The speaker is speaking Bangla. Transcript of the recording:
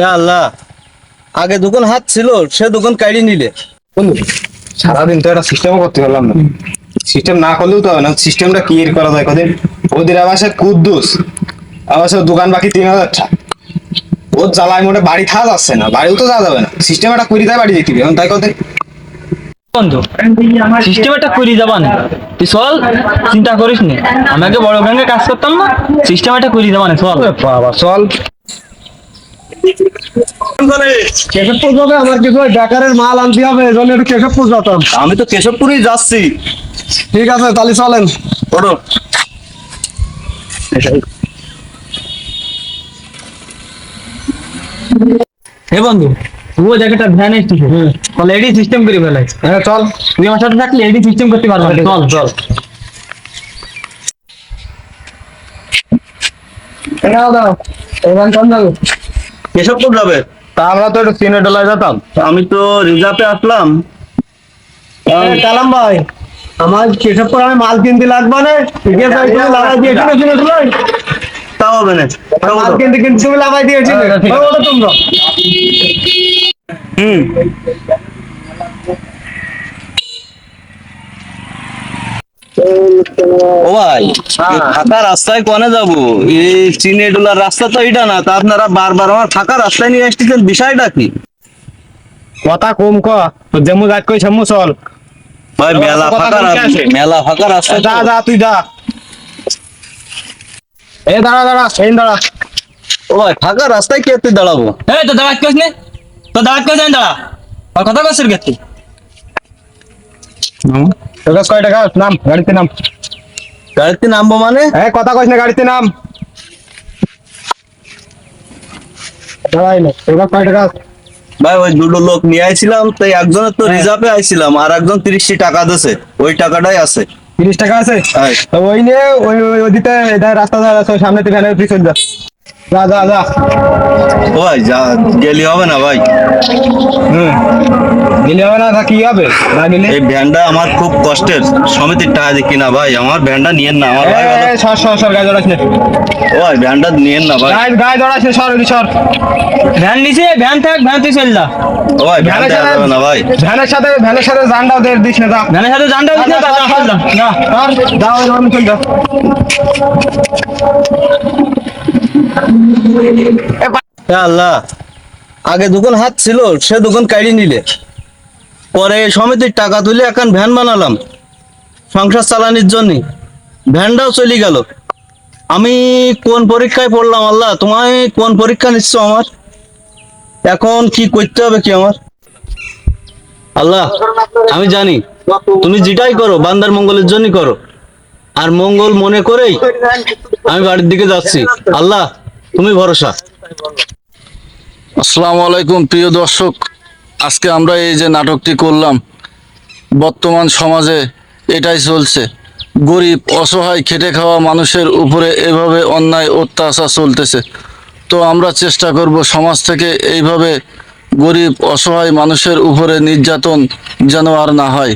হে আল্লাহ আগে দোকান হাত ছিল সে দোকান কাইড়ি নিলে। বন্ধু সারাদিন তো একটা সিস্টেমও করতে পারলাম না। সিস্টেম না করলেও তো হবে না সিস্টেমটা ক্লিয়ার করা যায়। কদিন ওদের আবাসে কুদ্দুস আবাসে দোকান বাকি তিন হাজার টাকা ওর জ্বালায় মোটে বাড়ি থাকা যাচ্ছে না বাড়িও তো যাওয়া যাবে না। সিস্টেম একটা কুড়ি তাই বাড়ি যেতে হবে। এখন তাই কদিন? বন্ধু সিস্টেম একটা করে যাবান তুই চল চিন্তা করিস নি। আমাকে বড় ব্যাংকে কাজ করতাম না সিস্টেম একটা করে যাবান চল। বাবা চল। কেশবপুর যাবে আমার কিছু ওই বেকারের মাল আনতে হবে এই জন্য একটু কেশবপুর যেতাম। আমি তো কেশবপুরেই যাচ্ছি। ঠিক আছে তাহলে চলেন। ওঠো। হে বন্ধু তুই জায়গাটা ভ্যান এসেছিস তাহলে এডি সিস্টেম করে ফেলাই। হ্যাঁ চল। তুই আমার সাথে থাকলে এডি সিস্টেম করতে পারব। চল। চল। দাও দাও। এবার চল যাব কেশবপুর যাবে তা আমরা তো একটু তিনে ডলার যেতাম আমি তো রিজার্ভে আসলাম। কালাম ভাই আমার কেশবপুর আমি মাল কিনতে লাগবে না। ঠিক আছে লাগাই দিয়েছিলে শুনে শুনে তাও হবে না। মাল কিনতে কিনতে তুমি লাগাই দিয়েছিলে হ্যাঁ, তোমরা। হুম। ও ভাই ফাঁকা রাস্তায় কোনে যাব? এই চিনে ডোলার রাস্তা তো এটা না তা আপনারা বারবার আমার ফাঁকা রাস্তায় নিয়ে আসতেছেন বিষয়টা কি? কথা কম ক যেমন যাত কই সেমু চল। ভাই মেলা ফাঁকা রাস্তা মেলা ফাঁকা রাস্তা যা যা তুই যা। এ দাঁড়া দাঁড়া এই দাঁড়া। ও ভাই ফাঁকা রাস্তায় কে তুই দাঁড়াবো? এই তো দাঁড়াত কইস নে? তো দাঁড়াত কইস দাঁড়া। আর কথা কইছিস গেছি কয় টাকা নাম গাড়িতে নাম। গাড়িতে নামবো মানে? এ কথা কইস না গাড়িতে নাম। দাঁড়াই না তোকে কয় টাকা ভাই ওই দুটো লোক নিয়ে আইছিলাম তাই একজনের তো রিজার্ভে আইছিলাম আর একজন তিরিশটি টাকা দিছে ওই টাকাটাই আছে। তিরিশ টাকা আছে? ওই নিয়ে ওই ওই রাস্তা ধরে ওই সামনে থেকে যা। যা যা যা। ও ভাই যা গেলি হবে না ভাই। হুম। গেলে হবে না তা কি হবে? না গেলে? এই ভ্যানটা আমার খুব কষ্টের। সমিতির টাকা দিয়ে কিনা ভাই। আমার ভ্যানটা নিয়েন না আমার ভাই ভালো। সর সর সর গায়ে জড়াস না। ও ভাই ভ্যানটা নিয়েন না ভাই। গায়ে গায়ে জড়াস না সর ওই সর। ভ্যান নিছে ভ্যান থাক ভ্যান তুই চল যা। ও ভাই ভ্যান যাবে না ভাই। ভ্যানের সাথে ভ্যানের সাথে জানটাও দে দিস না যা। ভ্যানের সাথে জানটা দিস না যা চল যা। যা সর, যাও চল যা। আল্লাহ, আগে দোকান হাত ছিল, সে দোকান কাইড়ি নিলে। পরে সমিতির টাকা তুলে এখন ভ্যান বানালাম। সংসার চালানির জন্য। ভ্যানটাও চলে গেল। আমি কোন পরীক্ষায় পড়লাম আল্লাহ? তোমায় কোন পরীক্ষা নিচ্ছ আমার? এখন কি করতে হবে কি আমার? আল্লাহ, আমি জানি। তুমি যেটাই করো, বান্দার মঙ্গলের জন্য করো। আর মঙ্গল মনে করেই আমি বাড়ির দিকে যাচ্ছি। আল্লাহ তুমি ভরসা? আসসালামু আলাইকুম, প্রিয় দর্শক। আজকে আমরা এই যে নাটকটি করলাম, বর্তমান সমাজে এটাই চলছে। গরিব, অসহায়, খেটে খাওয়া মানুষের উপরে এভাবে অন্যায়, অত্যাচার চলতেছে। তো আমরা চেষ্টা করব সমাজ থেকে এইভাবে গরিব, অসহায় মানুষের উপরে নির্যাতন যেন আর না হয়।